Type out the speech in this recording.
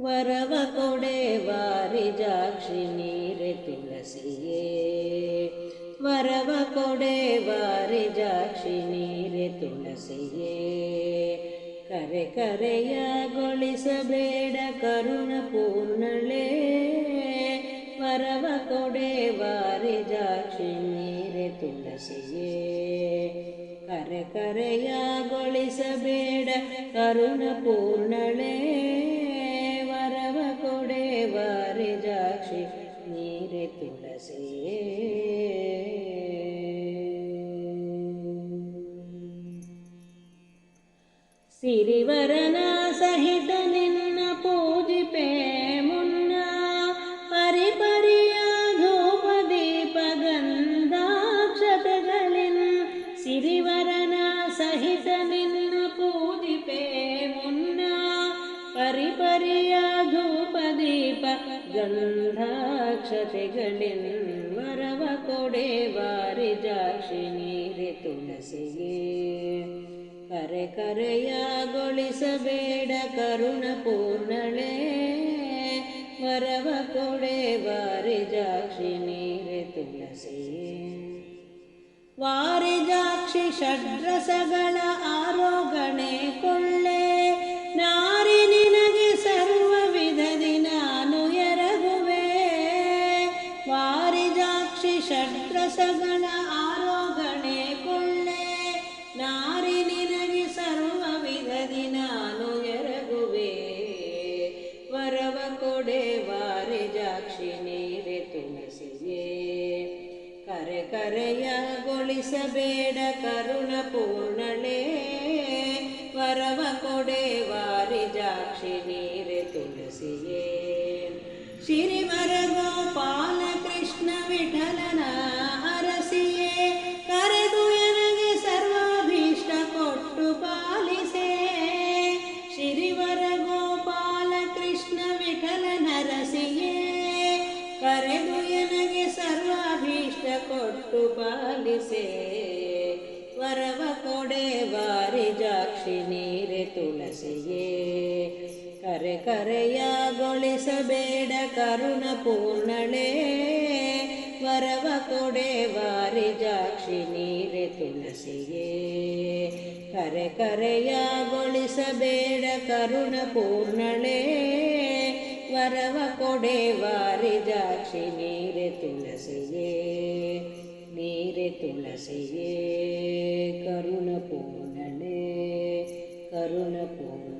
ವರವ ಕೊಡೆ ವಾರಿಜಾಕ್ಷಿ ನೀರೆ ತುಳಸಿಯೇ. ವರವ ಕೊಡೆ ವಾರಿಜಾಕ್ಷಿ ನೀರೆ ತುಳಸಿಯೇ. ಕರೆ ಕರೆಯಗೊಳಿಸಬೇಡ ಕರುಣ ಪೂರ್ಣಳೆ. ವರವ ಕೊಡೆ ವಾರಿಜಾಕ್ಷಿ ನೀರೆ ತುಳಸಿಯೇ. ಕರೆ ಕರೆಯಗೊಳಿಸಬೇಡ ಕರುಣ ಪೂರ್ಣಳೆ. ಸಿರಿವರನ ಸಹಿತ ನಿನ್ನ ಪೂಜಿಪೆ ಮುನ್ನ ಪರಿಪರಿಯ ಧೂಪ ದೀಪ ಗಂಧಾಕ್ಷತೆಗಳಿನ್ ಸಿರಿವರನ ಸಹಿತ ನಿನ್ನ ಪೂಜಿಪೆ ಮುನ್ನ ಪರಿಪರಿಯ ಧೂಪ ದೀಪ ಗಂಧಾಕ್ಷತೆಗಳಿನ್ ವರವ ಕೊಡೆ ವಾರಿಜಾಕ್ಷಿ ನೀರೆ ತುಳಸಿಯೇ ಕರೆ ಕರೆಯಗೊಳಿಸಬೇಡ ಕರುಣ ಪೂರ್ಣಳೆ ವರವ ಕೊಡೆ ವಾರಿಜಾಕ್ಷಿ ನೀರೆ ತುಳಸಿಯೇ ವಾರಿಜಾಕ್ಷಿ ಷಡ್ರಸಗಳ ವಾರಿಜಾಕ್ಷಿ ಷಡ್ರಸಗಳ ಆರೋಗಣೆ ಕೊಳ್ಳೆ. ನಾರಿ ನಿನಗೆ ಸರ್ವ ವಿಧದಿ ನಾನು ಎರಗುವೆ. ವರವ ಕೊಡೆ ವಾರಿಜಾಕ್ಷಿ ನೀರೆ ತುಳಸಿಗೆ ಕರೆ ಕರೆಯಗೊಳಿಸಬೇಡ ಕರುಣ ಪೂರ್ಣಳೆ. ವರವ ಕೊಡೆ ವಾರಿಜಾಕ್ಷಿ ನೀರೆ ತುಳಸಿಗೆ ಶಿರಿವರ ಕರೆದು ಎನಗೆ ಸರ್ವಾಭೀಷ್ಟ ಕೊಟ್ಟು ಪಾಲಿಸೆ. ವರವ ಕೊಡೆ ವಾರಿಜಾಕ್ಷಿ ನೀರೆ ತುಳಸಿಯೇ. ಕರೆ ಕರೆಯಾಗೊಳಿಸಬೇಡ ಕರುಣ ಪೂರ್ಣಳೆ. ವರವ ಕೊಡೆ ವಾರಿಜಾಕ್ಷಿ ನೀರೆ ತುಳಸಿಯೇ. ಕರೆ ಕರೆಯಾಗೊಳಿಸಬೇಡ ಕರುಣ ಪೂರ್ಣಳೆ. ವರವ ಕೊಡೆ ವಾರಿಜಾಕ್ಷಿ ನೀರೆ ತುಳಸಿಯೇ ನೀರೆ ತುಳಸಿಯೇ ಕರುಣ ಪೂರ್ಣಳೆ ಕರುಣ ಪೂರ್ಣಳೆ